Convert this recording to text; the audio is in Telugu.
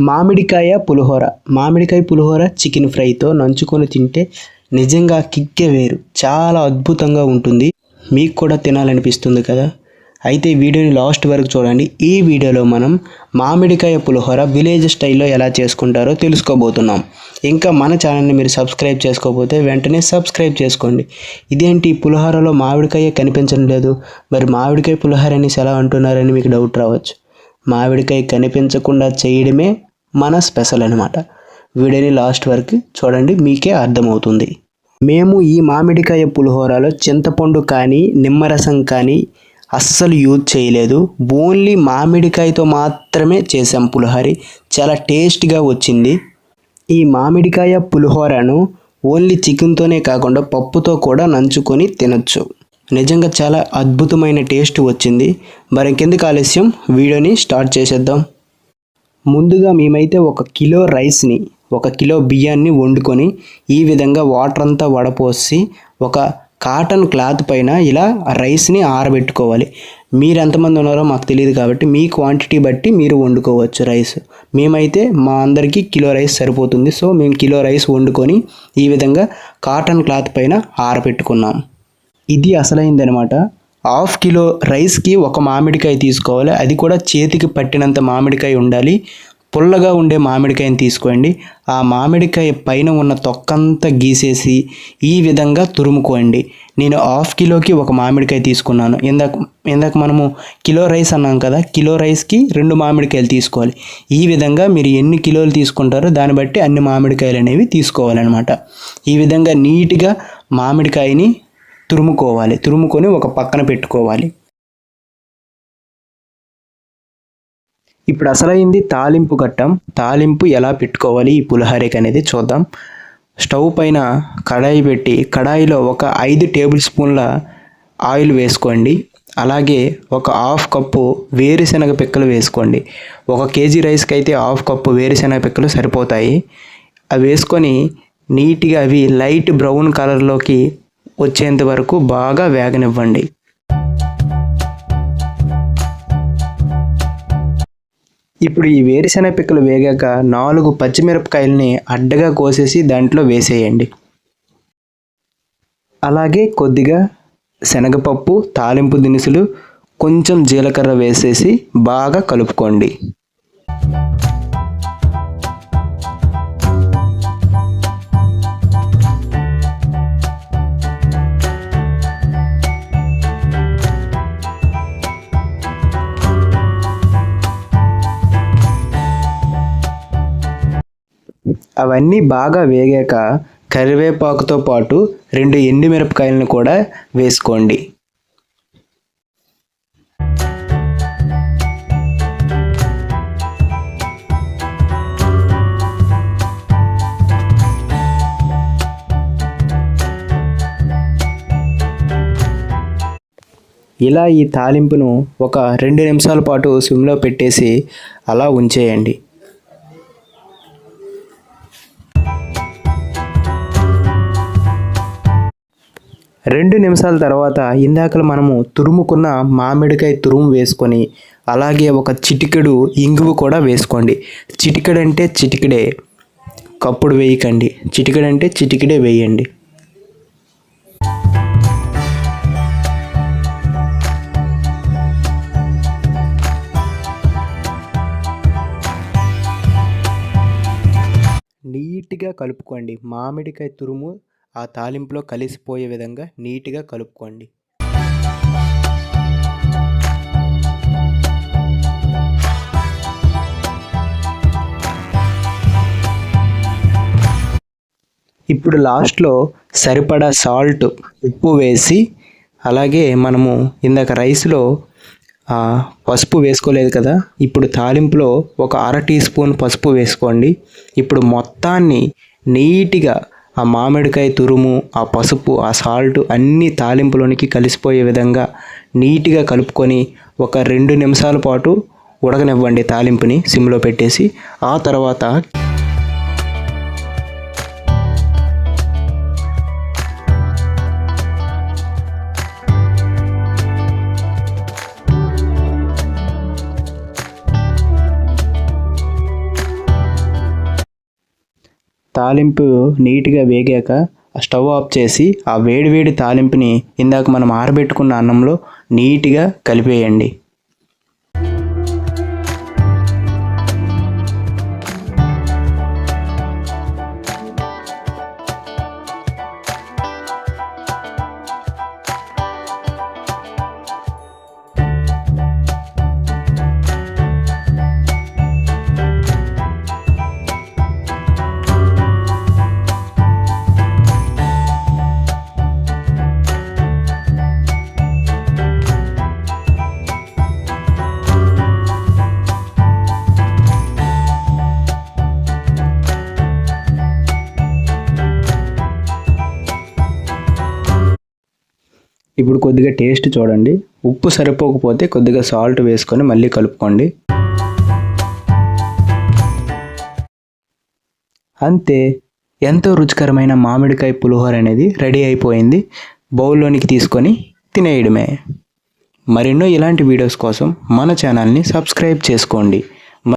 మామిడికాయ పులిహోర. మామిడికాయ పులిహోర చికెన్ ఫ్రైతో నంచుకొని తింటే నిజంగా కిక్కే వేరు. చాలా అద్భుతంగా ఉంటుంది. మీకు కూడా తినాలనిపిస్తుంది కదా? అయితే వీడియోని లాస్ట్ వరకు చూడండి. ఈ వీడియోలో మనం మామిడికాయ పులిహోర విలేజ్ స్టైల్లో ఎలా చేసుకుంటారో తెలుసుకోబోతున్నాం. ఇంకా మన ఛానల్ని మీరు సబ్స్క్రైబ్ చేసుకోకపోతే వెంటనే సబ్స్క్రైబ్ చేసుకోండి. ఇదేంటి? పులిహోరలో మామిడికాయ కనిపించడం లేదు. మరి మామిడికాయ పులిహోర అనేసి ఎలా అంటున్నారని మీకు డౌట్ రావచ్చు. మామిడికాయ కనిపించకుండా చేయడమే మన స్పెషల్ అనమాట వీడియోని లాస్ట్ వరకు చూడండి మీకే అర్థమవుతుంది. మేము ఈ మామిడికాయ పులిహోరలో చింతపండు కానీ నిమ్మరసం కానీ అస్సలు యూజ్ చేయలేదు. ఓన్లీ మామిడికాయతో మాత్రమే చేసాం పులిహోర. చాలా టేస్ట్గా వచ్చింది. ఈ మామిడికాయ పులిహోరను ఓన్లీ చికెన్తోనే కాకుండా పప్పుతో కూడా నంచుకొని తినొచ్చు. నిజంగా చాలా అద్భుతమైన టేస్ట్ వచ్చింది. మరి ఇంకెందుకు ఆలస్యం? వీడియోని స్టార్ట్ చేసేద్దాం. ముందుగా మేమైతే ఒక కిలో రైస్ని ఒక కిలో బియ్యాన్ని వండుకొని ఈ విధంగా వాటర్ అంతా వడపోసి ఒక కాటన్ క్లాత్ పైన ఇలా రైస్ని ఆరబెట్టుకోవాలి. మీరు ఎంతమంది ఉన్నారో మాకు తెలియదు కాబట్టి మీ క్వాంటిటీ బట్టి మీరు వండుకోవచ్చు రైస్. మేమైతే మా అందరికీ కిలో రైస్ సరిపోతుంది. సో మేము కిలో రైస్ వండుకొని ఈ విధంగా కాటన్ క్లాత్ పైన ఆరబెట్టుకున్నాం. ఇది అసలైంది అనమాట హాఫ్ కిలో రైస్కి ఒక మామిడికాయ తీసుకోవాలి. అది కూడా చేతికి పట్టినంత మామిడికాయ ఉండాలి. పుల్లగా ఉండే మామిడికాయని తీసుకోండి. ఆ మామిడికాయ పైన ఉన్న తొక్కంతా గీసేసి ఈ విధంగా తురుముకోండి. నేను హాఫ్ కిలోకి ఒక మామిడికాయ తీసుకున్నాను. ఇందాక ఇందాక మనము కిలో రైస్ అన్నాం కదా కిలో రైస్కి రెండు మామిడికాయలు తీసుకోవాలి. ఈ విధంగా మీరు ఎన్ని కిలోలు తీసుకుంటారో దాన్ని బట్టి అన్ని మామిడికాయలు అనేవి తీసుకోవాలన్నమాట. ఈ విధంగా నీట్గా మామిడికాయని తురుముకోవాలి. తురుముకొని ఒక పక్కన పెట్టుకోవాలి. ఇప్పుడు అసలైంది తాలింపు ఘట్టం. తాలింపు ఎలా పెట్టుకోవాలి? ఈ పులిహోరకి అనేది చూద్దాం. స్టవ్ పైన కడాయి పెట్టి కడాయిలో ఒక ఐదు టేబుల్ స్పూన్ల ఆయిల్ వేసుకోండి. అలాగే ఒక హాఫ్ కప్పు వేరుశనగ పిక్కలు వేసుకోండి. ఒక కేజీ రైస్కి అయితే హాఫ్ కప్పు వేరుశనగ పిక్కలు సరిపోతాయి. అవి వేసుకొని నీట్గా అవి లైట్ బ్రౌన్ కలర్లోకి వచ్చేంత వరకు బాగా వేగనివ్వండి. ఇప్పుడు ఈ వేరుశెనగ పిక్కలు వేగాక నాలుగు పచ్చిమిరపకాయలని అడ్డగా కోసేసి దాంట్లో వేసేయండి. అలాగే కొద్దిగా శనగపప్పు తాలింపు దినుసులు కొంచెం జీలకర్ర వేసేసి బాగా కలుపుకోండి. అవన్నీ బాగా వేగాక కరివేపాకుతో పాటు రెండు ఎండుమిరపకాయలను కూడా వేసుకోండి. ఇలా ఈ తాలింపును ఒక రెండు నిమిషాల పాటు సిమ్లో పెట్టేసి అలా ఉంచేయండి. రెండు నిమిషాల తర్వాత ఇందాక మనము తురుముకున్న మామిడికాయ తురుము వేసుకొని అలాగే ఒక చిటికెడు ఇంగువ కూడా వేసుకోండి. చిటికెడంటే చిటికెడే కప్పుడు వేయకండి. చిటికెడంటే చిటికెడే వేయండి. నీట్గా కలుపుకోండి. మామిడికాయ తురుము ఆ తాలింపులో కలిసిపోయే విధంగా నీట్గా కలుపుకోండి. ఇప్పుడు లాస్ట్లో సరిపడా సాల్ట్ ఉప్పు వేసి అలాగే మనము ఇందాక రైస్లో పసుపు వేసుకోలేదు కదా ఇప్పుడు తాలింపులో ఒక అర టీ స్పూన్ పసుపు వేసుకోండి. ఇప్పుడు మొత్తాన్ని నీట్గా ఆ మామిడికాయ తురుము ఆ పసుపు ఆ సాల్ట్ అన్ని తాలింపులోనికి కలిసిపోయే విధంగా నీట్గా కలుపుకొని ఒక రెండు నిమిషాల పాటు ఉడకనివ్వండి తాలింపుని సిమ్లో పెట్టేసి. ఆ తర్వాత తాలింపు నీట్గా వేగాక ఆ స్టవ్ ఆఫ్ చేసి ఆ వేడి వేడి తాలింపుని ఇందాక మనం ఆరబెట్టుకున్న అన్నంలో నీట్గా కలిపేయండి. ఇప్పుడు కొద్దిగా టేస్ట్ చూడండి. ఉప్పు సరిపోకపోతే కొద్దిగా సాల్ట్ వేసుకొని మళ్ళీ కలుపుకోండి. అంతే ఎంతో రుచికరమైన మామిడికాయ పులిహోర అనేది రెడీ అయిపోయింది. బౌల్లోనికి తీసుకొని తినేయడమే. మరెన్నో ఇలాంటి వీడియోస్ కోసం మన ఛానల్ని సబ్స్క్రైబ్ చేసుకోండి.